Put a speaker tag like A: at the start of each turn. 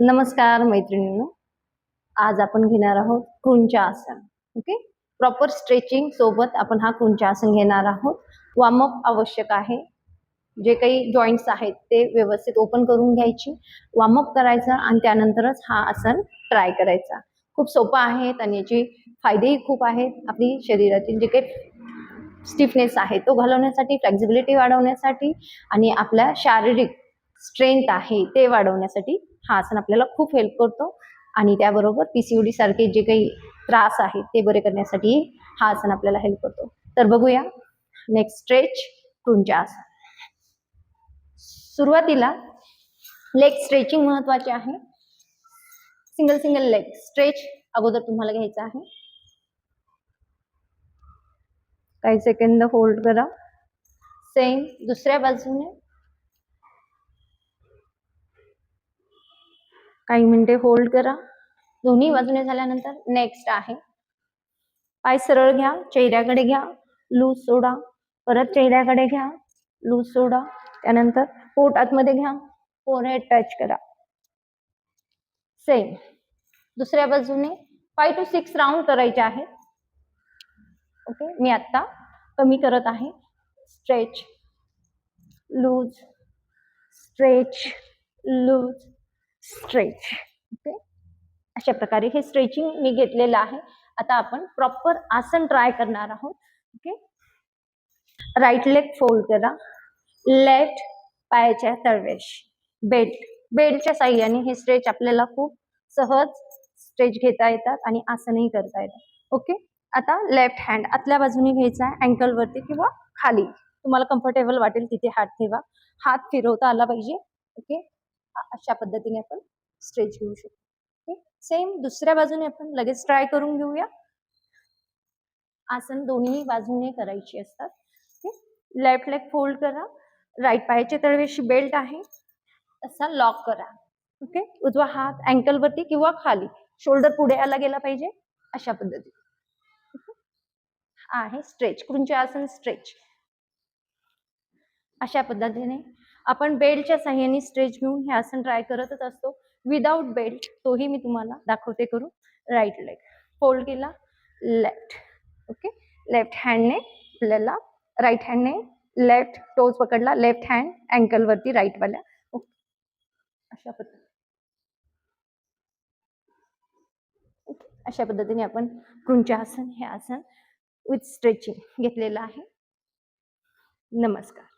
A: नमस्कार मैत्रिणींनो. आज आपण घेणार आहोत कुंचा आसन. ओके प्रॉपर स्ट्रेचिंग सोबत आपण हा कुंचा आसन घेणार आहोत. वॉर्मअप आवश्यक आहे. जे काही जॉईंट्स आहेत ते व्यवस्थित ओपन करून घ्यायची. वॉर्मअप करायचा आणि त्यानंतरच हा आसन ट्राय करायचा. खूप सोपा आहे आणि याचे फायदेही खूप आहेत. आपली शरीरातील जे काही स्टिफनेस आहे तो घालवण्यासाठी फ्लेक्झिबिलिटी वाढवण्यासाठी आणि आपल्या शारीरिक स्ट्रेंथ आहे ते वाढवण्यासाठी हा आसन आपल्याला खूप हेल्प करतो. आणि त्याबरोबर पी सी डी सारखे जे काही त्रास आहेत ते बरे करण्यासाठी हा आसन आपल्याला हेल्प करतो. तर बघूया. नेक्स्ट स्ट्रेच कुंचा आसन सुरुवातीला लेग स्ट्रेचिंग महत्त्वाचे आहे. सिंगल सिंगल लेग स्ट्रेच अगोदर तुम्हाला घ्यायचं आहे. काही सेकंद होल्ड करा. सेम दुसऱ्या बाजूने काही मिनिटे होल्ड करा. दोन्ही बाजूने झाल्यानंतर नेक्स्ट आहे. पाय सरळ घ्या चेहऱ्याकडे घ्या लूज सोडा. परत चेहऱ्याकडे घ्या लूज सोडा. त्यानंतर पोट आतमध्ये घ्या फोरहेड टच करा. सेम दुसऱ्या बाजूने फाय टू सिक्स राऊंड करायचे आहेत. ओके मी आत्ता कमी करत आहे. Stretch loose stretch loose stretch. Okay? अशा प्रकारे हे स्ट्रेचिंग मी घेतलेलं आहे. आता आपण प्रॉपर आसन ट्राय करणार आहोत. ओके? राईट लेग फोल्ड करा. लेफ्ट पायाच्या तळवेश. बेल्ट. बेल्टच्या साह्याने हे स्ट्रेच आपल्याला खूप सहज स्ट्रेच घेता येतात आणि आसनही करता येतात. ओके? आता लेफ्ट हँड आतल्या बाजूने घ्यायचा आहे. अँकल वरती किंवा खाली. तुम्हाला कम्फर्टेबल वाटेल तिथे हात ठेवा. हात फिरवता आला पाहिजे. ओके? अशा पद्धतीने आपण स्ट्रेच घेऊ शकतो. ओके सेम दुसऱ्या बाजूने आपण लगेच ट्राय करून घेऊया. आसन दोन्ही बाजूने करायची असतात. ओके लेफ्ट लेग फोल्ड करा. राईट पायाचे तळवेशी बेल्ट आहे. असा लॉक करा. ओके उजवा हात अँकल वरती किंवा खाली. शोल्डर पुढे आला गेला पाहिजे. अशा पद्धतीने. आहे स्ट्रेच कृंचे आसन स्ट्रेच अशा पद्धतीने. आपण बेल्टच्या साह्याने स्ट्रेच घेऊन हे आसन ट्राय करतच असतो. विदाऊट बेल्ट तोही मी तुम्हाला दाखवते करून राईट लेग फोल्ड केला. लेफ्ट ओके लेफ्ट हँडने आपल्याला राईट हँडने लेफ्ट टोज पकडला. लेफ्ट हँड अँकल वरती राईट वाल्या. ओके अशा पद्धतीने. अशा पद्धतीने आपण कृंचासन हे आसन विथ स्ट्रेचिंग घेतलेलं आहे. नमस्कार.